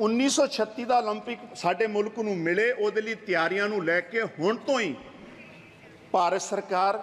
1936 ਦਾ 올림픽 ਸਾਡੇ ਮੁਲਕ ਨੂੰ ਮਿਲੇ, ਉਹਦੇ ਲਈ ਤਿਆਰੀਆਂ ਨੂੰ ਲੈ ਕੇ ਹੁਣ ਤੋਂ ਹੀ ਭਾਰਤ ਸਰਕਾਰ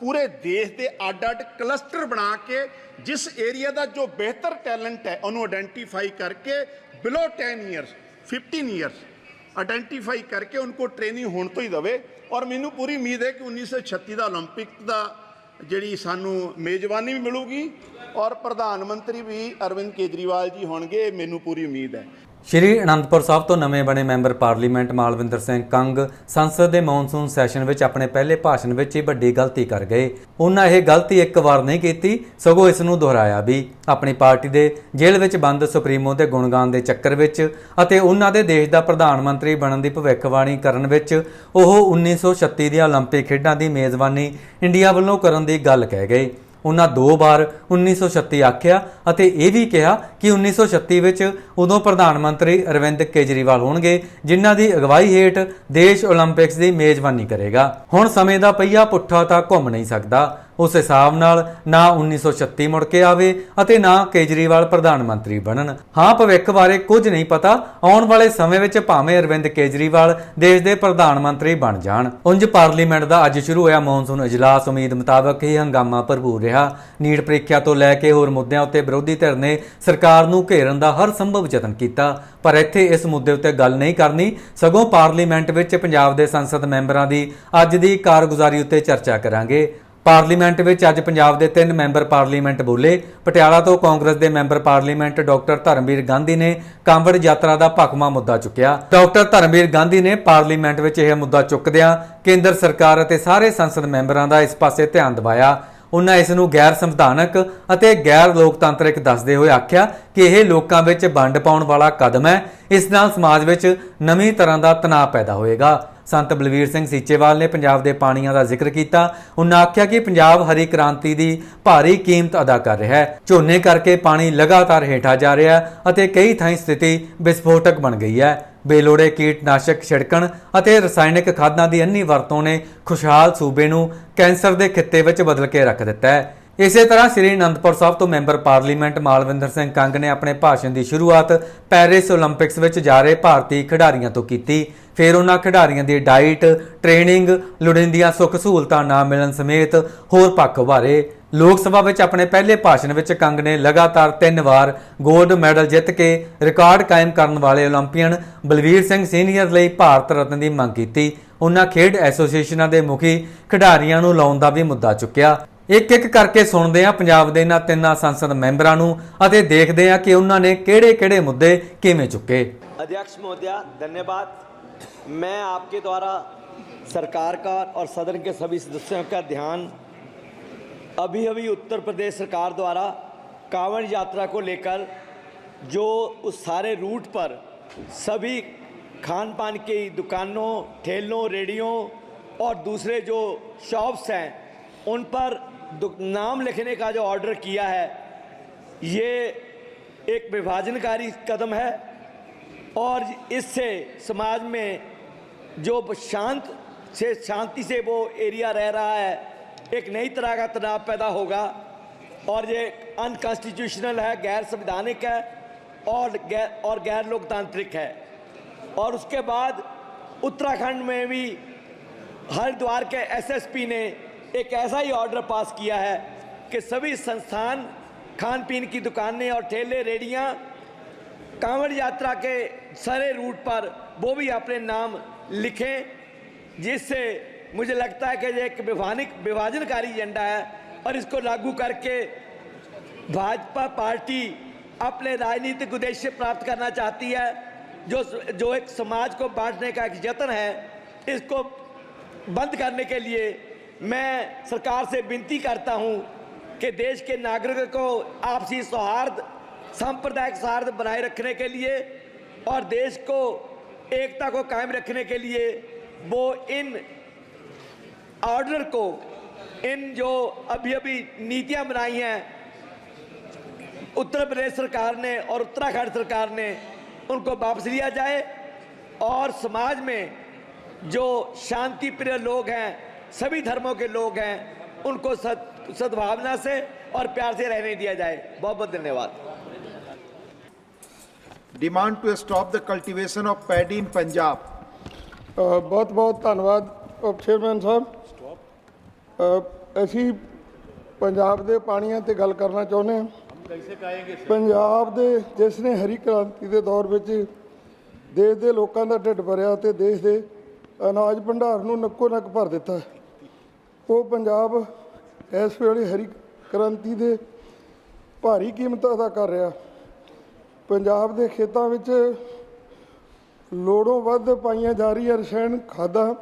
ਪੂਰੇ ਦੇਸ਼ ਦੇ ਅੱਡ-ਅੱਡ ਕਲਸਟਰ ਬਣਾ ਕੇ ਜਿਸ ਏਰੀਆ ਦਾ ਜੋ ਬਿਹਤਰ ਟੈਲੈਂਟ ਹੈ, ਉਹਨੂੰ ਆਈਡੈਂਟੀਫਾਈ ਕਰਕੇ ਬਿਲੋ 10 ਇਅਰਸ 15 ਇਅਰਸ ਆਈਡੈਂਟੀਫਾਈ ਕਰਕੇ ਉਹਨੂੰ ਟ੍ਰੇਨਿੰਗ ਹੋਣ ਤੋਂ ਹੀ ਦਵੇ। ਔਰ ਮੈਨੂੰ ਪੂਰੀ ਉਮੀਦ ਹੈ ਕਿ 1936 ਦਾ 올림픽 ਦਾ ਜਿਹੜੀ ਸਾਨੂੰ ਮੇਜ਼ਬਾਨੀ ਵੀ ਮਿਲੂਗੀ ਔਰ ਪ੍ਰਧਾਨ ਮੰਤਰੀ ਵੀ ਅਰਵਿੰਦ ਕੇਜਰੀਵਾਲ ਜੀ ਹੋਣਗੇ ਮੈਨੂੰ ਪੂਰੀ ਉਮੀਦ ਹੈ। ਸ਼੍ਰੀ ਅਨੰਦਪੁਰ ਸਾਹਿਬ ਤੋਂ ਨਵੇਂ ਬਣੇ ਮੈਂਬਰ ਪਾਰਲੀਮੈਂਟ ਮਾਲਵਿੰਦਰ ਸਿੰਘ ਕੰਗ ਸੰਸਦ ਦੇ ਮੌਨਸੂਨ ਸੈਸ਼ਨ ਵਿੱਚ ਆਪਣੇ ਪਹਿਲੇ ਭਾਸ਼ਣ ਵਿੱਚ ਹੀ ਵੱਡੀ ਗਲਤੀ ਕਰ ਗਏ ਉਹਨਾਂ ਇਹ ਗਲਤੀ ਇੱਕ ਵਾਰ ਨਹੀਂ ਕੀਤੀ ਸਗੋਂ ਇਸ ਨੂੰ ਦੁਹਰਾਇਆ ਵੀ ਆਪਣੀ ਪਾਰਟੀ ਦੇ ਜੇਲ੍ਹ ਵਿੱਚ ਬੰਦ ਸੁਪਰੀਮੋ ਦੇ ਗੁਣਗਾਨ ਦੇ ਚੱਕਰ ਵਿੱਚ ਅਤੇ ਉਹਨਾਂ ਦੇ ਦੇਸ਼ ਦਾ ਪ੍ਰਧਾਨ ਮੰਤਰੀ ਬਣਨ ਦੀ ਭਵਿੱਖਬਾਣੀ ਕਰਨ ਵਿੱਚ ਉਹ 1936 ਦੀਆਂ 올림픽 ਖੇਡਾਂ ਦੀ ਮੇਜ਼ਬਾਨੀ ਇੰਡੀਆ ਵੱਲੋਂ ਕਰਨ ਦੀ ਗੱਲ ਕਹਿ ਗਏ ਉਹਨਾਂ ਦੋ ਵਾਰ 1936 ਆਖਿਆ ਅਤੇ ਇਹ ਵੀ ਕਿਹਾ ਕਿ 1936 ਵਿੱਚ ਉਦੋਂ ਪ੍ਰਧਾਨ ਮੰਤਰੀ ਅਰਵਿੰਦ ਕੇਜਰੀਵਾਲ ਹੋਣਗੇ, ਜਿਨ੍ਹਾਂ ਦੀ ਅਗਵਾਈ ਹੇਠ ਦੇਸ਼ 올림픽ਸ ਦੀ ਮੇਜ਼ਬਾਨੀ ਕਰੇਗਾ। ਹੁਣ ਸਮੇਂ ਦਾ ਪਈਆ ਪੁੱਠਾ ਤਾਂ ਘੁੰਮ ਨਹੀਂ ਸਕਦਾ। ਉਸ ਹਿਸਾਬ ਨਾਲ ਨਾ 1936 ਮੁੜ ਕੇ ਆਵੇ ਅਤੇ ਨਾ ਕੇਜਰੀਵਾਲ ਪ੍ਰਧਾਨ ਮੰਤਰੀ ਬਣਨ। ਹਾਂ, ਭਵਿੱਖ ਬਾਰੇ ਕੁਝ ਨਹੀਂ ਪਤਾ। ਆਉਣ ਵਾਲੇ ਸਮੇਂ ਵਿੱਚ ਭਾਵੇਂ ਅਰਵਿੰਦ ਕੇਜਰੀਵਾਲ ਦੇਸ਼ ਦੇ ਪ੍ਰਧਾਨ ਮੰਤਰੀ ਬਣ ਜਾਣ। ਉਂਝ ਪਾਰਲੀਮੈਂਟ ਦਾ ਅੱਜ ਸ਼ੁਰੂ ਹੋਇਆ ਮੌਨਸੂਨ ਇਜਲਾਸ। ਉਮੀਦ ਮੁਤਾਬਕ ਹੀ ਹੰਗਾਮਾ ਭਰਪੂਰ ਰਿਹਾ। ਨੀਟ ਪ੍ਰੀਖਿਆ ਤੋਂ ਲੈ ਕੇ ਹੋਰ ਮੁੱਦਿਆਂ ਉੱਤੇ ਵਿਰੋਧੀ ਧਿਰ ਨੇ ਸਰਕਾਰ ਨੂੰ ਘੇਰਨ ਦਾ ਹਰ ਸੰਭਵ ਯਤਨ ਕੀਤਾ। ਪਰ ਇੱਥੇ ਇਸ ਮੁੱਦੇ ਉੱਤੇ ਗੱਲ ਨਹੀਂ ਕਰਨੀ। ਸਗੋਂ ਪਾਰਲੀਮੈਂਟ ਵਿੱਚ ਪੰਜਾਬ ਦੇ ਸੰਸਦ ਮੈਂਬਰਾਂ ਦੀ ਅੱਜ ਦੀ ਕਾਰਗੁਜ਼ਾਰੀ ਉੱਤੇ ਚਰਚਾ ਕਰਾਂਗੇ। ਪਾਰਲੀਮੈਂਟ ਵਿੱਚ ਅੱਜ ਪੰਜਾਬ ਦੇ ਤਿੰਨ ਮੈਂਬਰ ਪਾਰਲੀਮੈਂਟ ਬੋਲੇ। ਪਟਿਆਲਾ ਤੋਂ ਕਾਂਗਰਸ ਦੇ member parliament doctor Dharamvir Gandhi ਨੇ ਕਾਂਵੜ ਯਾਤਰਾ ਦਾ ਭਖਮਾ ਮੁੱਦਾ ਚੁੱਕਿਆ। ਡਾਕਟਰ ਧਰਮਵੀਰ ਗਾਂਧੀ ਨੇ ਪਾਰਲੀਮੈਂਟ ਵਿੱਚ ਇਹ ਮੁੱਦਾ ਚੁੱਕਦਿਆਂ ਕੇਂਦਰ ਸਰਕਾਰ ਅਤੇ ਸਾਰੇ ਸੰਸਦ ਮੈਂਬਰਾਂ ਦਾ ਇਸ ਪਾਸੇ ਧਿਆਨ ਦਿਵਾਇਆ। ਉਹਨਾਂ ਇਸ ਨੂੰ ਗੈਰ ਸੰਵਿਧਾਨਕ ਅਤੇ ਗੈਰ ਲੋਕਤੰਤਰਿਕ ਦੱਸਦੇ ਹੋਏ ਆਖਿਆ ਕਿ ਇਹ ਲੋਕਾਂ ਵਿੱਚ ਵੰਡ ਪਾਉਣ ਵਾਲਾ ਕਦਮ ਹੈ। ਇਸ ਨਾਲ ਸਮਾਜ ਵਿੱਚ ਨਵੀਂ ਤਰ੍ਹਾਂ ਦਾ ਤਣਾਅ ਪੈਦਾ ਹੋਏਗਾ। ਸੰਤ ਬਲਵੀਰ ਸਿੰਘ ਸੀਚੇਵਾਲ ਨੇ ਪੰਜਾਬ ਦੇ ਪਾਣੀਆਂ ਦਾ ਜ਼ਿਕਰ ਕੀਤਾ। ਉਹਨਾਂ ਆਖਿਆ ਕਿ ਪੰਜਾਬ ਹਰੀ ਕ੍ਰਾਂਤੀ ਦੀ ਭਾਰੀ ਕੀਮਤ ਅਦਾ ਕਰ ਰਿਹਾ ਹੈ। ਝੋਨੇ ਕਰਕੇ ਪਾਣੀ ਲਗਾਤਾਰ ਹੇਠਾਂ ਜਾ ਰਿਹਾ ਹੈ ਅਤੇ ਕਈ ਥਾਈਂ ਸਥਿਤੀ ਵਿਸਫੋਟਕ ਬਣ ਗਈ ਹੈ। ਬੇਲੋੜੇ ਕੀਟਨਾਸ਼ਕ ਛਿੜਕਣ ਅਤੇ ਰਸਾਇਣਿਕ ਖਾਦਾਂ ਦੀ ਅੰਨੀ ਵਰਤੋਂ ਨੇ ਖੁਸ਼ਹਾਲ ਸੂਬੇ ਨੂੰ ਕੈਂਸਰ ਦੇ ਖਿੱਤੇ ਵਿੱਚ ਬਦਲ ਕੇ ਰੱਖ ਦਿੱਤਾ ਹੈ। ਇਸੇ ਤਰ੍ਹਾਂ ਸ੍ਰੀ ਅਨੰਦਪੁਰ ਸਾਹਿਬ ਤੋਂ ਮੈਂਬਰ ਪਾਰਲੀਮੈਂਟ ਮਾਲਵਿੰਦਰ ਸਿੰਘ ਕੰਗ ਨੇ ਆਪਣੇ ਭਾਸ਼ਣ ਦੀ ਸ਼ੁਰੂਆਤ ਪੈਰਿਸ 올림픽ਸ ਵਿੱਚ ਜਾ ਰਹੇ ਭਾਰਤੀ ਖਿਡਾਰੀਆਂ ਤੋਂ ਕੀਤੀ। ਫਿਰ ਉਹਨਾਂ ਖਿਡਾਰੀਆਂ ਦੀ ਡਾਈਟ ਟ੍ਰੇਨਿੰਗ ਲੋੜੀਂਦੀਆਂ ਸੁੱਖ ਸਹੂਲਤਾਂ ਨਾ ਮਿਲਣ ਸਮੇਤ ਹੋਰ ਪੱਖ ਬਾਰੇ। ਲੋਕ ਸਭਾ ਵਿੱਚ ਆਪਣੇ ਪਹਿਲੇ ਭਾਸ਼ਣ ਵਿੱਚ ਕੰਗ ਨੇ ਲਗਾਤਾਰ ਤਿੰਨ ਵਾਰ ਗੋਲਡ ਮੈਡਲ ਜਿੱਤ ਕੇ ਰਿਕਾਰਡ ਕਾਇਮ ਕਰਨ ਵਾਲੇ 올림픽ੀਅਨ ਬਲਵੀਰ ਸਿੰਘ ਸੀਨੀਅਰ ਲਈ ਭਾਰਤ ਰਤਨ ਦੀ ਮੰਗ ਕੀਤੀ। ਉਹਨਾਂ ਖੇਡ ਐਸੋਸੀਏਸ਼ਨਾਂ ਦੇ ਮੁਖੀ ਖਿਡਾਰੀਆਂ ਨੂੰ ਲਾਉਣ ਦਾ ਵੀ ਮੁੱਦਾ ਚੁੱਕਿਆ। ਇੱਕ ਇੱਕ ਕਰਕੇ ਸੁਣਦੇ ਆ ਪੰਜਾਬ ਦੇ ਇਹਨਾਂ ਤਿੰਨਾਂ ਸੰਸਦ ਮੈਂਬਰਾਂ ਨੂੰ ਅਤੇ ਦੇਖਦੇ ਆ ਕਿ ਉਹਨਾਂ ਨੇ ਕਿਹੜੇ-ਕਿਹੜੇ ਮੁੱਦੇ ਕਿਵੇਂ ਚੁੱਕੇ अध्यक्ष महोदया धन्यवाद मैं आपके द्वारा सरकार का और सदन के सभी सदस्यों का ध्यान अभी अभी उत्तर प्रदेश सरकार द्वारा कांवड़ यात्रा को लेकर जो उस सारे रूट पर सभी खान पान की दुकानों ठेलों रेडियों और दूसरे जो शॉप्स हैं उन पर दु- नाम लिखने का जो ऑर्डर किया है, ये एक विभाजनकारी कदम है और इससे समाज में जो शांत से शांति से वो एरिया रह रहा है, एक नई तरह का तनाव पैदा होगा और ये अनकॉन्स्टिट्यूशनल है, गैर संवैधानिक है और गैर और गैर लोकतांत्रिक है। और उसके बाद उत्तराखंड में भी हरिद्वार के एसएसपी ने एक ऐसा ही ऑर्डर पास किया है कि सभी संस्थान, खान पीन की दुकानें और ठेले, रेडियाँ, कांवड़ यात्रा के सारे रूट पर वो भी अपने नाम लिखें, जिससे मुझे लगता है कि ये एक विभानिक, विभाजनकारी एजेंडा है और इसको लागू करके भाजपा पार्टी अपने राजनीतिक उद्देश्य प्राप्त करना चाहती है, जो जो एक समाज को बांटने का एक यत्न है, इसको बंद करने के लिए मैं सरकार से विनती करता हूँ कि देश के नागरिकों को आपसी सौहार्द, सांप्रदायिक सौहार्द बनाए रखने के लिए और देश को एकता को कायम रखने के लिए वो इन ऑर्डर को, इन जो अभी अभी नीतियाँ बनाई हैं, उत्तर प्रदेश सरकार ने और उत्तराखंड सरकार ने, उनको वापस लिया जाए और समाज में जो शांति प्रिय लोग हैं सभी धर्मों के लोग हैं उनको सद सद्भावना से और प्यार से रहने दिया जाए बहुत बहुत धन्यवाद demand to stop the cultivation of paddy in Punjab. ਬਹੁਤ ਬਹੁਤ ਧੰਨਵਾਦ ਉਪ ਚੇਅਰਮੈਨ ਸਾਹਿਬ ਅ, ਅਸੀਂ ਪੰਜਾਬ ਦੇ ਪਾਣੀਆਂ ਤੇ ਗੱਲ ਕਰਨਾ ਚਾਹੁੰਦੇ ਹਾਂ ਪੰਜਾਬ ਦੇ ਜਿਸ ਨੇ ਹਰੀ ਕ੍ਰਾਂਤੀ ਦੇ ਦੌਰ ਵਿੱਚ ਦੇਸ਼ ਦੇ ਲੋਕਾਂ ਦਾ ਢਿੱਡ ਭਰਿਆ ਤੇ ਦੇਸ਼ ਦੇ ਅਨਾਜ ਭੰਡਾਰ ਨੂੰ ਨੱਕੋ ਨੱਕ ਭਰ ਦਿੱਤਾ ਉਹ ਪੰਜਾਬ ਇਸ ਵੇਲੇ ਹਰੀ ਕ੍ਰਾਂਤੀ ਦੇ ਭਾਰੀ ਕੀਮਤ ਅਦਾ ਕਰ ਰਿਹਾ। ਪੰਜਾਬ ਦੇ ਖੇਤਾਂ ਵਿੱਚ ਲੋੜੋਂ ਵੱਧ ਪਾਈਆਂ ਜਾ ਰਹੀਆਂ ਰਸਾਇਣ ਖਾਦਾਂ,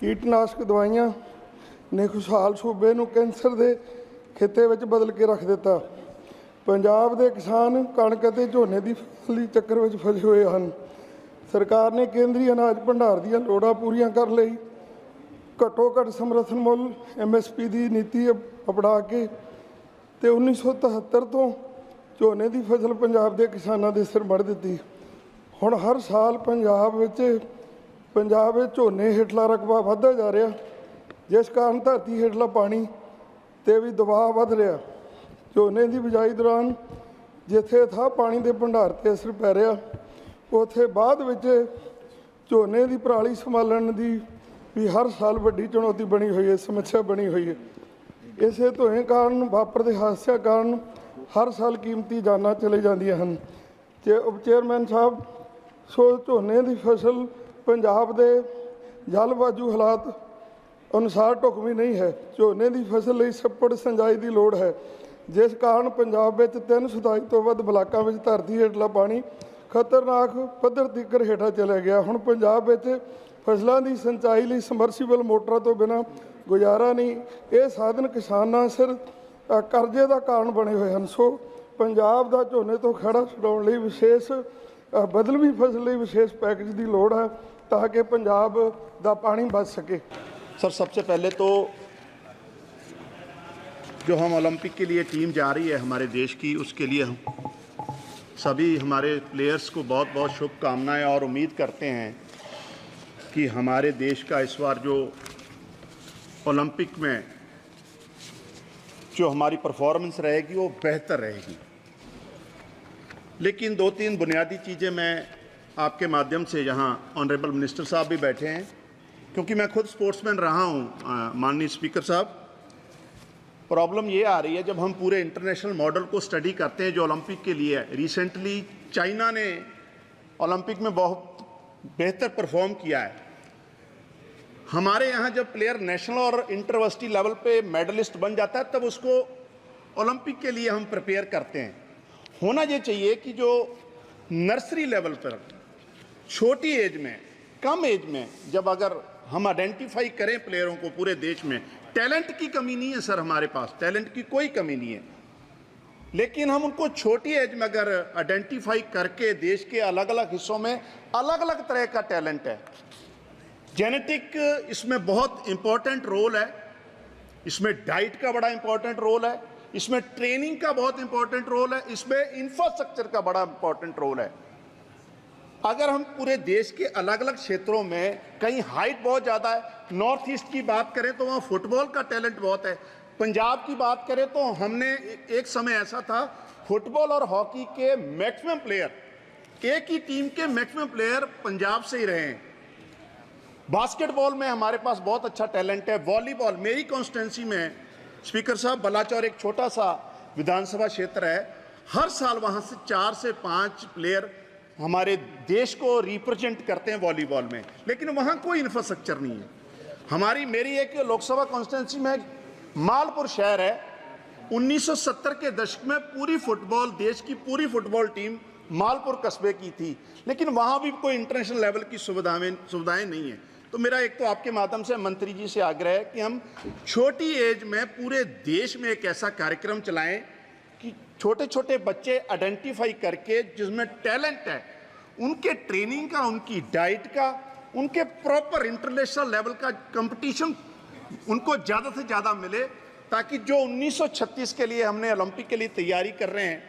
ਕੀਟਨਾਸ਼ਕ ਦਵਾਈਆਂ ਨੇ ਖੁਸ਼ਹਾਲ ਸੂਬੇ ਨੂੰ ਕੈਂਸਰ ਦੇ ਖਿੱਤੇ ਵਿੱਚ ਬਦਲ ਕੇ ਰੱਖ ਦਿੱਤਾ। ਪੰਜਾਬ ਦੇ ਕਿਸਾਨ ਕਣਕ ਅਤੇ ਝੋਨੇ ਦੀ ਫਸਲ ਦੇ ਚੱਕਰ ਵਿੱਚ ਫਸੇ ਹੋਏ ਹਨ। ਸਰਕਾਰ ਨੇ ਕੇਂਦਰੀ ਅਨਾਜ ਭੰਡਾਰ ਦੀਆਂ ਲੋੜਾਂ ਪੂਰੀਆਂ ਕਰਨ ਲਈ ਘੱਟੋ ਘੱਟ ਸਮਰਥਨ ਮੁੱਲ ਐਮਐਸਪੀ ਦੀ ਨੀਤੀ ਅਪ- ਅਪਣਾ ਕੇ ਤੇ 1973 ਤੋਂ ਝੋਨੇ ਦੀ ਫਸਲ ਪੰਜਾਬ ਦੇ ਕਿਸਾਨਾਂ ਦੇ ਸਿਰ ਮੜ ਦਿੱਤੀ। ਹੁਣ ਹਰ ਸਾਲ ਪੰਜਾਬ ਵਿੱਚ ਪੰਜਾਬ ਵਿੱਚ ਝੋਨੇ ਹੇਠਲਾ ਰਕਬਾ ਵੱਧਦਾ ਜਾ ਰਿਹਾ। ਜਿਸ ਕਾਰਨ ਧਰਤੀ ਹੇਠਲਾ ਪਾਣੀ ਤੇ ਵੀ ਦਬਾਅ ਵੱਧ ਰਿਹਾ। ਝੋਨੇ ਦੀ ਬਿਜਾਈ ਦੌਰਾਨ ਜਿੱਥੇ ਥਾਂ ਪਾਣੀ ਦੇ ਭੰਡਾਰ ਤੇ ਅਸਰ ਪੈ ਰਿਹਾ, ਉੱਥੇ ਬਾਅਦ ਵਿੱਚ ਝੋਨੇ ਦੀ ਪਰਾਲੀ ਸੰਭਾਲਣ ਦੀ ਵੀ ਹਰ ਸਾਲ ਵੱਡੀ ਚੁਣੌਤੀ ਬਣੀ ਹੋਈ ਹੈ, ਸਮੱਸਿਆ ਬਣੀ ਹੋਈ ਹੈ। ਇਸੇ ਧੋਏ ਕਾਰਨ, ਵਾਪਰਦੇ ਹਾਦਸਿਆਂ ਕਾਰਨ ਹਰ ਸਾਲ ਕੀਮਤੀ ਜਾਨਾਂ ਚਲੇ ਜਾਂਦੀਆਂ ਹਨ। ਤੇ ਉਪ ਚੇਅਰਮੈਨ ਸਾਹਿਬ, ਸੋ ਝੋਨੇ ਦੀ ਫਸਲ ਪੰਜਾਬ ਦੇ ਜਲਵਾਯੂ ਹਾਲਾਤ ਅਨੁਸਾਰ ਢੁਕਵੀਂ ਨਹੀਂ ਹੈ। ਝੋਨੇ ਦੀ ਫਸਲ ਲਈ ਛੱਪੜ ਸਿੰਜਾਈ ਦੀ ਲੋੜ ਹੈ। ਜਿਸ ਕਾਰਨ ਪੰਜਾਬ ਵਿੱਚ ਤਿੰਨ ਸੁਦਾਈ ਤੋਂ ਵੱਧ ਬਲਾਕਾਂ ਵਿੱਚ ਧਰਤੀ ਹੇਠਲਾ ਪਾਣੀ ਖਤਰਨਾਕ ਪੱਧਰ ਤੀਕਰ ਹੇਠਾਂ ਚਲਾ ਗਿਆ। ਹੁਣ ਪੰਜਾਬ ਵਿੱਚ ਫਸਲਾਂ ਦੀ ਸਿੰਚਾਈ ਲਈ ਸਮਰਸੀਬਲ ਮੋਟਰਾਂ ਤੋਂ ਬਿਨਾਂ ਗੁਜ਼ਾਰਾ ਨਹੀਂ ਇਹ ਸਾਧਨ ਕਿਸਾਨਾਂ ਸਿਰ ਅ, ਕਰਜ਼ੇ ਦਾ ਕਾਰਨ ਬਣੇ ਹੋਏ ਹਨ ਸੋ ਪੰਜਾਬ ਦਾ ਝੋਨੇ ਤੋਂ ਖੜਾ ਛਡਾਉਣ ਲਈ ਵਿਸ਼ੇਸ਼ ਅ, ਬਦਲਵੀਂ ਫਸਲ ਲਈ ਵਿਸ਼ੇਸ਼ ਪੈਕੇਜ ਦੀ ਲੋੜ ਹੈ ਤਾਂ ਕਿ ਪੰਜਾਬ ਦਾ ਪਾਣੀ ਬਚ ਸਕੇ सर सबसे पहले तो जो हम ओलंपिक के लिए टीम जा रही है हमारे देश की उसके लिए हम सभी हमारे प्लेयर्स को बहुत बहुत शुभकामनाएं और उम्मीद करते हैं कि हमारे देश का इस बार जो ओलंपिक में जो हमारी परफॉर्मेंस रहेगी, वो बेहतर रहेगी। लेकिन दो तीन बुनियादी चीज़ें मैं आपके माध्यम से यहाँ ऑनरेबल मिनिस्टर साहब भी बैठे हैं, क्योंकि मैं खुद स्पोर्ट्समैन रहा हूँ माननीय स्पीकर साहब। प्रॉब्लम ये आ रही है, जब हम पूरे इंटरनेशनल मॉडल को स्टडी करते हैं, जो ओलंपिक के लिए है। रिसेंटली चाइना ने ओलंपिक में बहुत बेहतर परफॉर्म किया है। हमारे यहाँ जब प्लेयर नेशनल और इंटरवर्सिटी लेवल पे मेडलिस्ट बन जाता है, तब उसको ओलंपिक के लिए हम प्रिपेयर करते हैं। होना ये चाहिए कि जो नर्सरी लेवल पर, छोटी एज में, कम एज में, जब अगर हम आइडेंटिफाई करें प्लेयरों को पूरे देश में टैलेंट की कमी नहीं है सर हमारे पास टैलेंट की कोई कमी नहीं है। लेकिन हम उनको छोटी एज में अगर आइडेंटिफाई करके देश के अलग अलग हिस्सों में अलग अलग तरह का टैलेंट है। जेनेटिक इसमें बहुत इंपॉर्टेंट रोल है। इसमें डाइट का बड़ा इंपॉर्टेंट रोल है। इसमें ट्रेनिंग का बहुत इंपॉर्टेंट रोल है। इसमें इंफ्रास्ट्रक्चर का बड़ा इंपॉर्टेंट रोल है। अगर हम पूरे देश के अलग अलग क्षेत्रों में कहीं हाइट बहुत ज़्यादा है नॉर्थ ईस्ट की बात करें तो वहाँ फुटबॉल का टैलेंट बहुत है। पंजाब की बात करें तो हमने एक समय ऐसा था, फुटबॉल और हॉकी के मैक्सिमम प्लेयर, एक ही टीम के मैक्सिमम प्लेयर पंजाब से ही रहे हैं। बास्केटबॉल में हमारे पास बहुत अच्छा टैलेंट है, वॉलीबॉल मेरी कॉन्स्टिटेंसी में स्पीकर साहब, बलाचौर एक छोटा सा विधानसभा क्षेत्र है, हर साल वहाँ से चार से पाँच प्लेयर हमारे देश को रिप्रेजेंट करते हैं वॉलीबॉल में, लेकिन वहाँ कोई इंफ्रास्ट्रक्चर नहीं है। हमारी, मेरी एक लोकसभा कॉन्स्टिटेंसी में मालपुर शहर है। 1970 के दशक में पूरी फुटबॉल, देश की पूरी फुटबॉल टीम मालपुर कस्बे की थी। लेकिन वहाँ भी कोई इंटरनेशनल लेवल की सुविधाएँ सुविधाएँ नहीं हैं। तो मेरा एक तो आपके माध्यम से मंत्री जी से आग्रह है कि हम छोटी एज में पूरे देश में एक ऐसा कार्यक्रम चलाएँ कि छोटे छोटे बच्चे आइडेंटिफाई करके जिसमें टैलेंट है, उनके ट्रेनिंग का, उनकी डाइट का, उनके प्रॉपर इंटरनेशनल लेवल का कंपटीशन उनको ज़्यादा से ज़्यादा मिले ताकि जो 1936 के लिए हमने ओलंपिक के लिए तैयारी कर रहे हैं,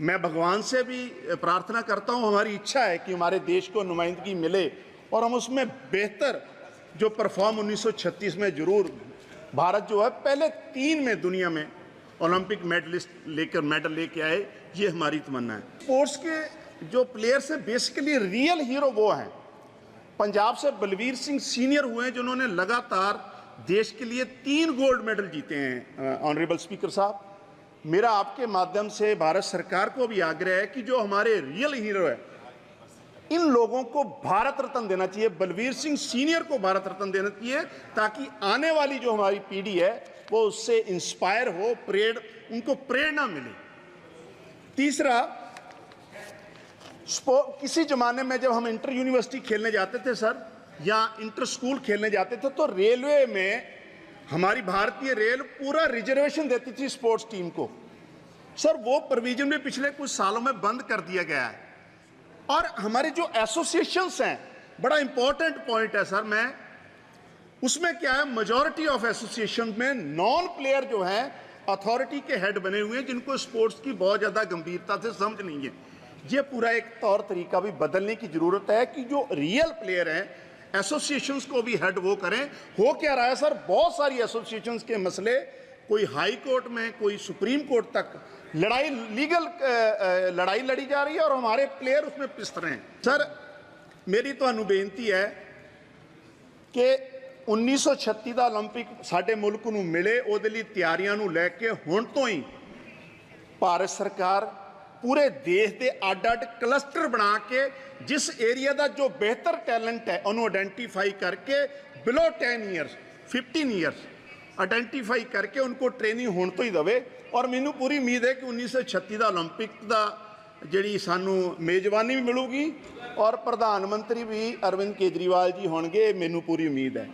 मैं भगवान से भी प्रार्थना करता हूँ, हमारी इच्छा है कि हमारे देश को नुमाइंदगी मिले और हम उसमें बेहतर जो परफॉर्म 1936 में ज़रूर, भारत जो है पहले तीन में दुनिया में ओलंपिक मेडलिस्ट लेकर, मेडल लेके आए, ये हमारी तमन्ना है। स्पोर्ट्स के जो प्लेयर्स हैं बेसिकली रियल हीरो वो हैं। पंजाब से बलवीर सिंह सीनियर हुए हैं, जिन्होंने लगातार देश के लिए तीन गोल्ड मेडल जीते हैं ऑनरेबल स्पीकर साहब। मेरा आपके माध्यम से भारत सरकार को भी आग्रह है कि जो हमारे रियल हीरो है, इन लोगों को भारत रत्न देना चाहिए, बलवीर सिंह सीनियर को भारत रत्न देना चाहिए, ताकि आने वाली जो हमारी पीढ़ी है, वो उससे इंस्पायर हो, प्रेर, उनको प्रेरणा मिले। तीसरा किसी जमाने में जब हम इंटर यूनिवर्सिटी खेलने जाते थे, सर या इंटर स्कूल खेलने जाते थे तो रेलवे में हमारी भारतीय रेल पूरा रिजर्वेशन देती थी स्पोर्ट्स टीम को। सर, वो प्रोविज़न भी पिछले कुछ सालों में बंद कर दिया गया है। और हमारे जो एसोसिएशंस हैं, बड़ा इंपॉर्टेंट पॉइंट है सर, मैं उसमें क्या है मेजॉरिटी ऑफ़ एसोसिएशन में नॉन प्लेयर जो है अथॉरिटी के हेड बने हुए हैं, जिनको स्पोर्ट्स की बहुत ज़्यादा गंभीरता से समझ नहीं है। ये पूरा एक तौर तरीका भी बदलने की ज़रूरत है कि जो रियल प्लेयर हैं एसोसिएशंस को भी हेड वो करें हो क्या रहा है सर बहुत सारी एसोसिएशंस के मसले कोई हाई कोर्ट में कोई सुप्रीम कोर्ट तक लड़ाई लीगल लड़ाई लड़ी जा रही है और हमारे प्लेयर उसमें पिस रहे हैं सर ਮੇਰੀ ਤੁਹਾਨੂੰ ਬੇਨਤੀ ਹੈ ਕਿ 1936 ਦਾ 올림픽 ਸਾਡੇ ਮੁਲਕ ਨੂੰ ਮਿਲੇ ਉਹਦੇ ਲਈ ਤਿਆਰੀਆਂ ਨੂੰ ਲੈ ਕੇ ਹੁਣ ਤੋਂ ਹੀ ਭਾਰਤ ਸਰਕਾਰ ਪੂਰੇ ਦੇਸ਼ ਦੇ ਅੱਡ-ਅੱਡ ਕਲਸਟਰ ਬਣਾ ਕੇ ਜਿਸ ਏਰੀਆ ਦਾ ਜੋ ਬਿਹਤਰ ਟੈਲੈਂਟ ਹੈ, ਉਹਨੂੰ ਆਈਡੈਂਟੀਫਾਈ ਕਰਕੇ ਬਿਲੋ 10 ਇਅਰਸ 15 ਇਅਰਸ ਆਈਡੈਂਟੀਫਾਈ ਕਰਕੇ ਉਹਨੂੰ ਟ੍ਰੇਨਿੰਗ ਹੋਣ ਤੋਂ ਹੀ ਦਵੇ। ਔਰ ਮੈਨੂੰ ਪੂਰੀ ਉਮੀਦ ਹੈ ਕਿ 1936 ਦਾ 올림픽 ਦਾ ਜਿਹੜੀ ਸਾਨੂੰ ਮੇਜ਼ਬਾਨੀ ਵੀ ਮਿਲੂਗੀ ਔਰ ਪ੍ਰਧਾਨ ਮੰਤਰੀ ਵੀ ਅਰਵਿੰਦ ਕੇਜਰੀਵਾਲ ਜੀ ਹੋਣਗੇ ਮੈਨੂੰ ਪੂਰੀ ਉਮੀਦ ਹੈ।